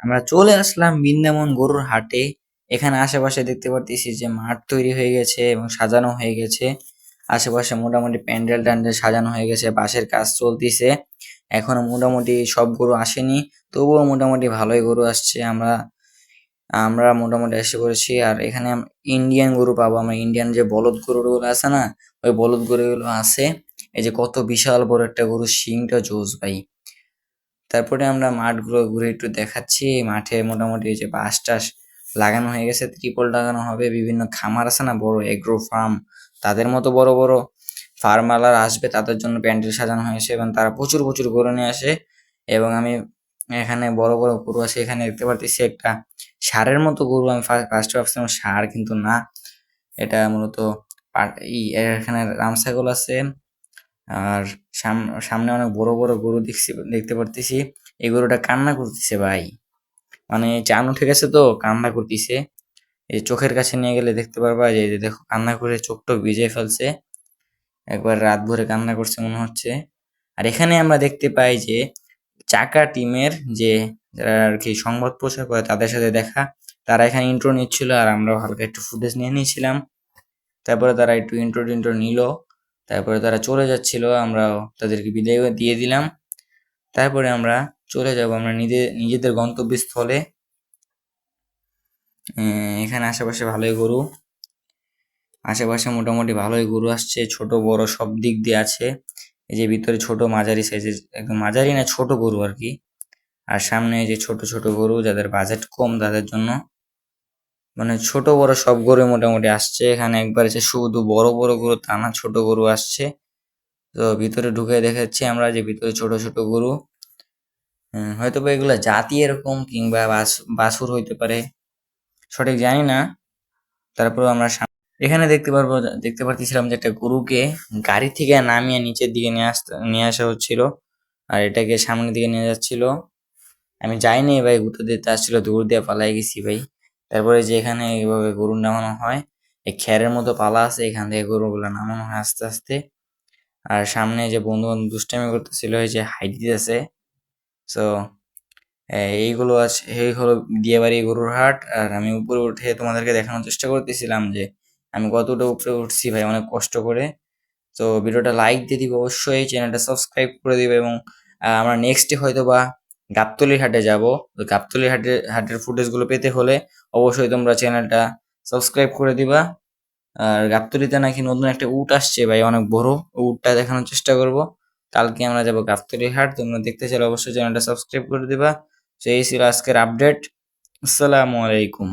আমরা চলে আসলাম বৃন্দাবন গরুর হাটে। এখানে আশেপাশে দেখতে পারতেছি যে মাঠ তৈরি হয়ে গেছে এবং সাজানো হয়ে গেছে। আশেপাশে মোটামুটি প্যান্ডেল ট্যান্ডেল সাজানো হয়ে গেছে, বাঁশের কাজ চলতিছে। এখনও মোটামুটি সব গরু আসেনি, তবুও মোটামুটি ভালোই গরু আসছে। আমরা আমরা মোটামুটি এসে পড়েছি। আর এখানে ইন্ডিয়ান গরু পাবো আমরা। ইন্ডিয়ান যে বলদ গরুগুলো আছে না, ওই বলদ গরুগুলো আছে। এই যে কত বিশাল বড় একটা গরু, শিংটা জোস ভাই। তারপরে আমরা মাঠগুলো ঘুরে একটু দেখাচ্ছি। মাঠে মোটামুটি যে বাঁশ টাস লাগানো হয়ে গেছে, ত্রিপল লাগানো হবে, বিভিন্ন খামার আছে না, বড় এগ্রো ফার্ম, তাদের মতো বড় বড় ফার্মালার আসবে, তাদের জন্য প্যান্ডেল সাজানো হয়েছে এবং তারা প্রচুর প্রচুর গরু নিয়ে আসে এবং আমি এখানে বড় বড় গরু আছে, এখানে দেখতে পারতেছি একটা ষাঁড়ের মতো গরু, আমি ফার্স্টে ভাবছিলাম ষাঁড় কিন্তু না, এটা মূলত এখানে রাম ছাগল আছে আর সাম- সামনে অনেক বড় বড় গরু দেখছি, দেখতে পারতেছি। এই গরুটা কান্না করতেছে ভাই। মানে চান উঠে গেছে তো, কান্না করতেছে। এই চোখের কাছে নিয়ে গেলে দেখতে পারবা, যে দেখো, কান্না করে চোখটা ভিজে ফেলছে। একবার রাত ভরে কান্না করছে মনে হচ্ছে। আর এখানে আমরা দেখতে পাই যে চাকা টিমের যে যারা আর কি সংবাদ প্রচার করে তাদের সাথে দেখা, তারা এখানে ইন্ট্রো নিচ্ছিল আর আমরাও হালকা একটু ফুটেজ নিয়ে নিয়েছিলাম। তারপরে তারা একটু ইন্ট্রো টিন্ট্রো নিল। তারপরে তারা চলে যাচ্ছিল, আমরাও তাদেরকে বিদায় দিয়ে দিলাম। তারপরে আমরা চলে যাব, আমরা নিজে, নিজেদের গন্তব্যস্থলে। এখানে আশেপাশে ভালোই গরু। আশেপাশে মোটামুটি ভালোই গরু আসছে, ছোট, বড় সব দিক দিয়ে আছে। এই যে ভিতরে ছোট মাঝারি সাইজের একদম মাঝারি না, ছোট গরু আর কি। আর সামনে যে ছোট ছোট গরু, যাদের বাজেট কম তাদের জন্য মানে ছোট বড় সব গরু মোটামুটি আসছে। এখানে একবার এসে শুধু বড় বড় গরু তা না, ছোট গরু আসছে। তো ভিতরে ঢুকে দেখাচ্ছি আমরা যে ভিতরে ছোট ছোট গরু। হয়তো বা এগুলো জাতি এরকম কিংবা বাস- বাছুর হইতে পারে। সঠিক জানি না। তারপর আমরা এখানে দেখতে পারব, দেখতে পারতেছিলাম যে একটা গরুকে গাড়ি থেকে নামিয়ে নিচের দিকে নিয়ে আসতে, নিয়ে আসা হচ্ছিল আর এটাকে সামনের দিকে নিয়ে যাচ্ছিল। আমি যাইনি ভাই ঘুরতে দিতে আসছিল, দূর দিয়ে পালাই গেছি ভাই। তারপরে যে এখানে এইভাবে গরু নামানো হয়, এই খেরের মতো পালা আছে, এখান থেকে গরুগুলো নামানো হয় আস্তে আস্তে। আর সামনে যে বন্ধু বান্ধব দুষ্টামি করতেছিল, এই যে হাইট দিতেছে। সো এইগুলো আছে এই হলো বিয়েবাড়ি গরুর হাট। আর আমি উপরে উঠে তোমাদেরকে দেখানোর চেষ্টা করতেছিলাম যে আমি কতটা উপরে উঠছি ভাই, অনেক কষ্ট করে। তো ভিডিওটা লাইক দিয়ে দিবে অবশ্যই, চ্যানেলটা সাবস্ক্রাইব করে দিবে এবং আমরা নেক্সটে হয়তো বা গাবতলির হাটে যাব। তো গাবতলির হাটের হাটের ফুটেজগুলো পেতে হলে অবশ্যই তোমরা চ্যানেলটা সাবস্ক্রাইব করে দিবা। আর গাবতলিতে নাকি নতুন একটা উট আসছে ভাই, অনেক বড়। উটটা দেখানোর চেষ্টা করব। কালকে আমরা যাব গাবতলির হাট, তোমরা দেখতে চাইলে অবশ্যই চ্যানেলটা সাবস্ক্রাইব করে দিবা। সেই ছিল আজকের আপডেট আসসালামু আলাইকুম।